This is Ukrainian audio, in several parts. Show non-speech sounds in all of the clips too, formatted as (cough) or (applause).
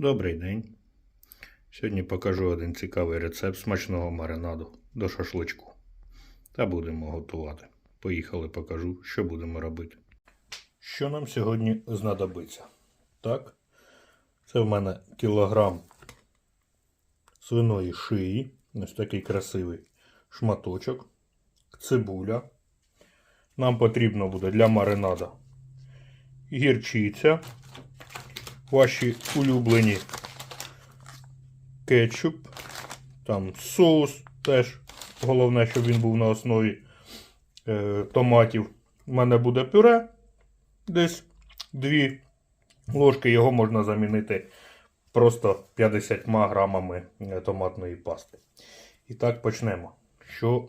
Добрий день. Сьогодні покажу один цікавий рецепт смачного маринаду до шашличку. Та будемо готувати. Поїхали, покажу, що будемо робити. Що нам сьогодні знадобиться? Так, це в мене кілограм свиної шиї. Ось такий красивий шматочок. Цибуля. Нам потрібно буде для маринада гірчиця ваші улюблені кетчуп, там соус теж. Головне, щоб він був на основі е, томатів. У мене буде пюре. Десь 2 ложки. Його можна замінити просто 50 грамами е, томатної пасти. І так почнемо. Що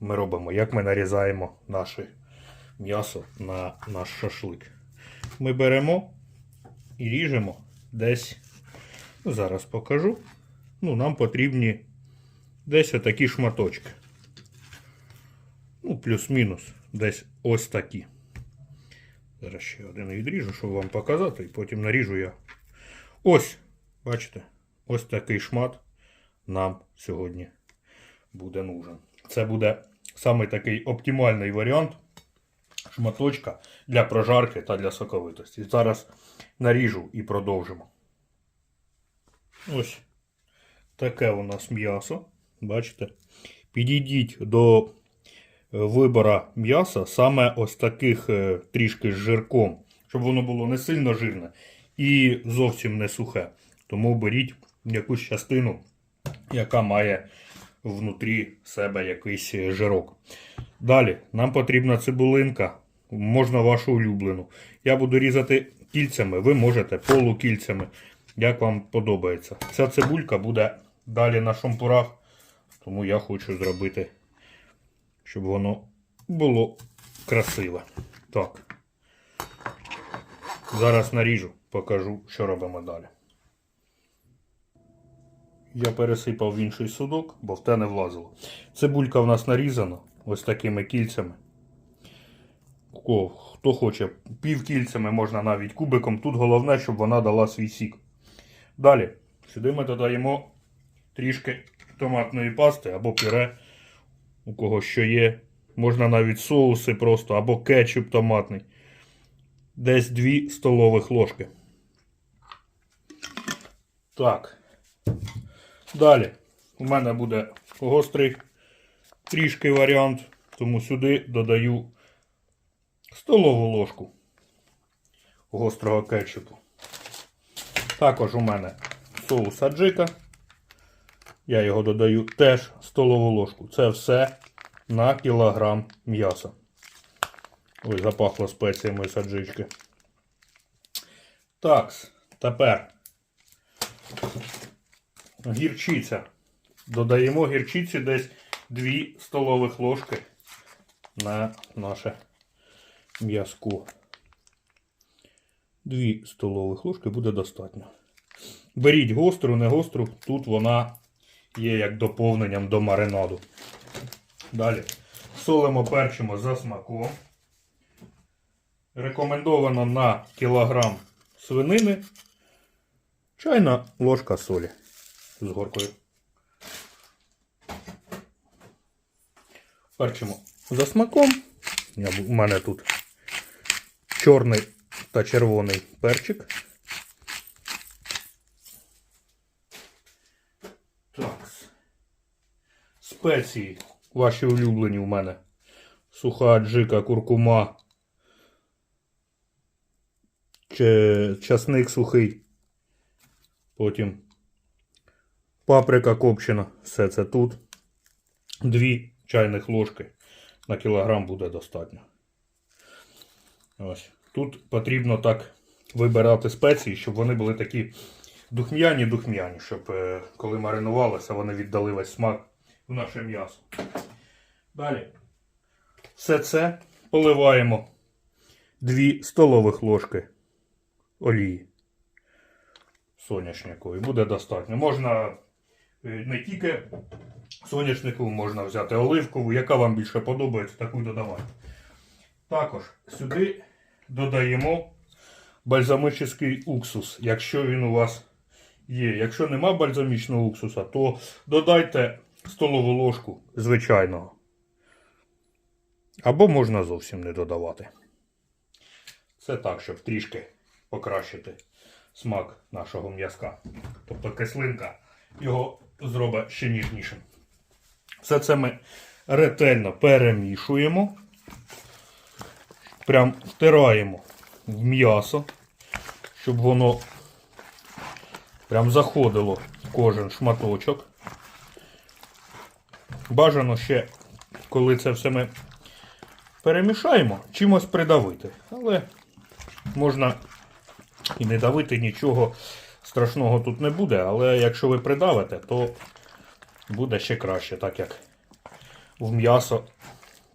ми робимо? Як ми нарізаємо наше м'ясо на наш шашлик? Ми беремо і ріжемо десь. ну, Зараз покажу. Ну, нам потрібні десь отакі шматочки. Ну, плюс-мінус, десь ось такі. Зараз ще один відріжу, щоб вам показати, і потім наріжу я. Ось, бачите, ось такий шмат нам сьогодні буде нужен. Це буде саме такий оптимальний варіант шматочка для прожарки та для соковитості. Зараз наріжу і продовжимо. Ось таке у нас м'ясо. Бачите? Підійдіть до е, вибора м'яса саме ось таких е, трішки з жирком, щоб воно було не сильно жирне і зовсім не сухе. Тому беріть якусь частину, яка має внутрі себе якийсь е, жирок. Далі нам потрібна цибулинка, можна вашу улюблену. Я буду різати кільцями, ви можете полукільцями, як вам подобається. Ця цибулька буде далі на шампурах, тому я хочу зробити, щоб воно було красиве. Так. Зараз наріжу, покажу, що робимо далі. Я пересипав в інший судок, бо в те не влазило. Цибулька в нас нарізана ось такими кільцями. О, хто хоче, півкільцями можна навіть кубиком. Тут головне, щоб вона дала свій сік. Далі, сюди ми додаємо трішки томатної пасти або пюре, у кого що є. Можна навіть соуси просто, або кетчуп томатний. Десь 2 столових ложки. Так. Далі. У мене буде гострий трішки варіант, тому сюди додаю столову ложку гострого кетчупу. Також у мене соус аджика. Я його додаю теж столову ложку. Це все на кілограм м'яса. Ой, запахло спеціями з аджички. Так, тепер гірчиця. Додаємо гірчиці десь 2 столових ложки на наше м'язку. 2 столових ложки буде достатньо. Беріть гостру, не гостру, тут вона є як доповненням до маринаду. Далі солимо перчимо за смаком. Рекомендовано на кілограм свинини. Чайна ложка солі з горкою. Перчимо за смаком. У мене тут чорний та червоний перчик. Так. Спеції ваші улюблені у мене. Суха аджика, куркума. Часник сухий. Потім паприка копчена. Все це тут. Дві чайних ложки на кілограм буде достатньо. Ось. Тут потрібно так вибирати спеції, щоб вони були такі духм'яні-духм'яні, щоб е, коли маринувалися, вони віддали весь смак в наше м'ясо. Далі. Все це поливаємо 2 столових ложки олії соняшникової. Буде достатньо. Можна не тільки соняшникову, можна взяти оливкову, яка вам більше подобається, таку додавати. Також сюди додаємо бальзамический уксус, якщо він у вас є. Якщо нема бальзамічного уксуса, то додайте столову ложку звичайного. Або можна зовсім не додавати. Це так, щоб трішки покращити смак нашого м'язка. Тобто кислинка його зробить ще ніжнішим. Все це ми ретельно перемішуємо. Прям втираємо в м'ясо, щоб воно прям заходило в кожен шматочок. Бажано ще, коли це все ми перемішаємо, чимось придавити. Але можна і не давити нічого страшного тут не буде. Але якщо ви придавите, то буде ще краще, так як в м'ясо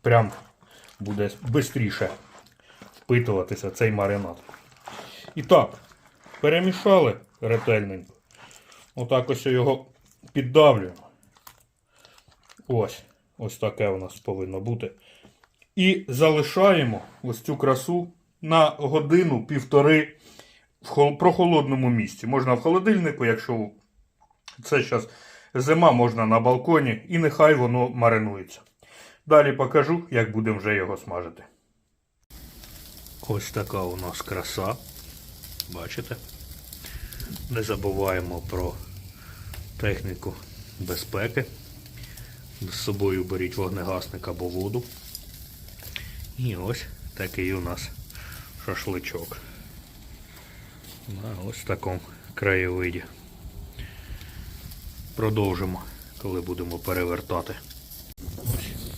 прям буде швидше впитуватися цей маринад. І так, перемішали ретельненько. Отак ось його піддавлюємо. Ось, ось таке у нас повинно бути. І залишаємо ось цю красу на годину-півтори в хол- прохолодному місці. Можна в холодильнику, якщо це зараз зима, можна на балконі, і нехай воно маринується. Далі покажу, як будемо вже його смажити. Ось така у нас краса. Бачите? Не забуваємо про техніку безпеки. З собою беріть вогнегасник або воду. І ось такий у нас шашличок. На ось такому краєвиді. Продовжимо, коли будемо перевертати. Ось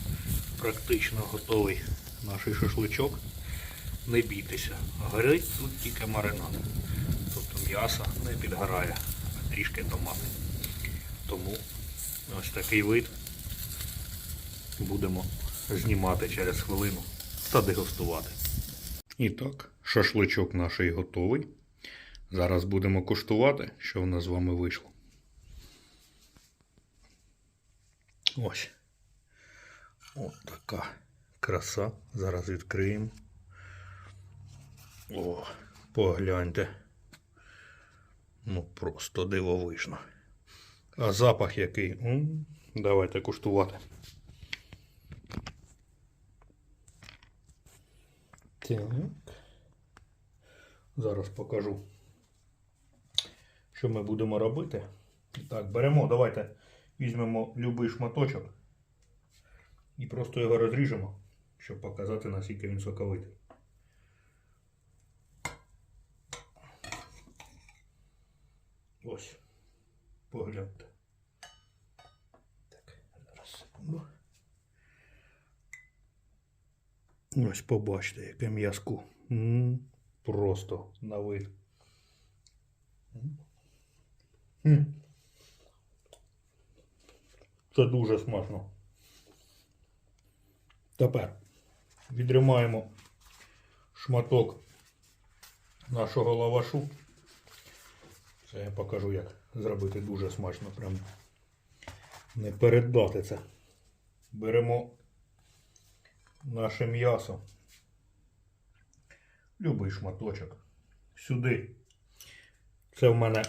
практично готовий наш шашличок. Не бійтеся, горить тут тільки маринад. Тобто м'ясо не підгорає, а трішки томати. Тому ось такий вид будемо знімати через хвилину та дегустувати. І так, шашличок наш готовий. Зараз будемо куштувати, що в нас з вами вийшло. Ось. Ось така краса. Зараз відкриємо. О, погляньте. Ну, просто дивовижно. А запах який? Давайте куштувати. Так. Зараз покажу, що ми будемо робити. Так, беремо, давайте візьмемо будь-який шматочок і просто його розріжемо, щоб показати, наскільки він соковитий. Ось. Погляньте. Так, зараз секунду. Ось побачите, яке м'язку. Просто на вид. Це дуже смачно. Тепер відрімаємо шматок нашого лавашу. Це я покажу, як зробити дуже смачно. Прям не передати це. Беремо наше м'ясо. Любий шматочок. Сюди. Це в мене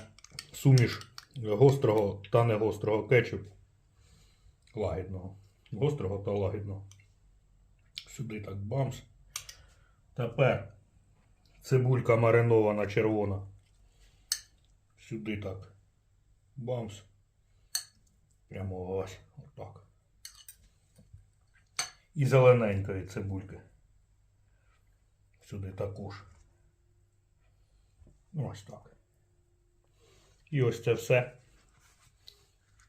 суміш гострого та не гострого кетчупу. Лагідного. Гострого та лагідного. Сюди так бамс. Тепер цибулька маринована червона. Сюди так. Бамс. Прямо ось. Отак. І зелененької цибульки. Сюди також. Ось так. І ось це все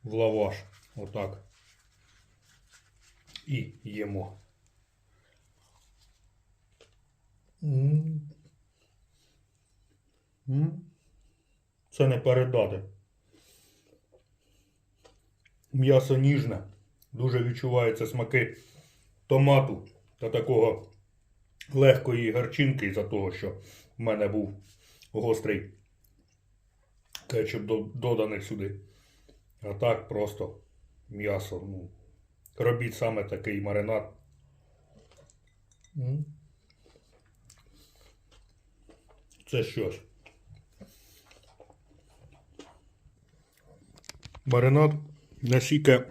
в лаваш. Отак. І їмо. Це не передати. М'ясо ніжне. Дуже відчуваються смаки томату та такого легкої гарчинки із-за того, що в мене був гострий кетчуп до- доданий сюди. А так просто м'ясо. Ну, робіть саме такий маринад. Це щось. маринад настільки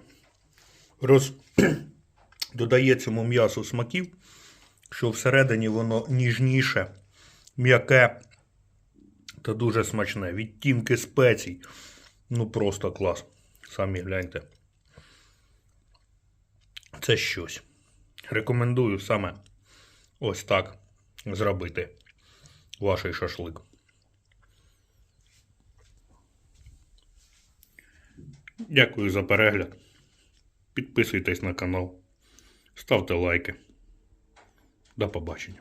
роз... (clears throat) додає цьому м'ясу смаків, що всередині воно ніжніше, м'яке та дуже смачне. Відтінки спецій. Ну просто клас. Самі гляньте. Це щось. Рекомендую саме ось так зробити ваш шашлик. Дякую за перегляд. Підписуйтесь на канал, ставте лайки. До побачення.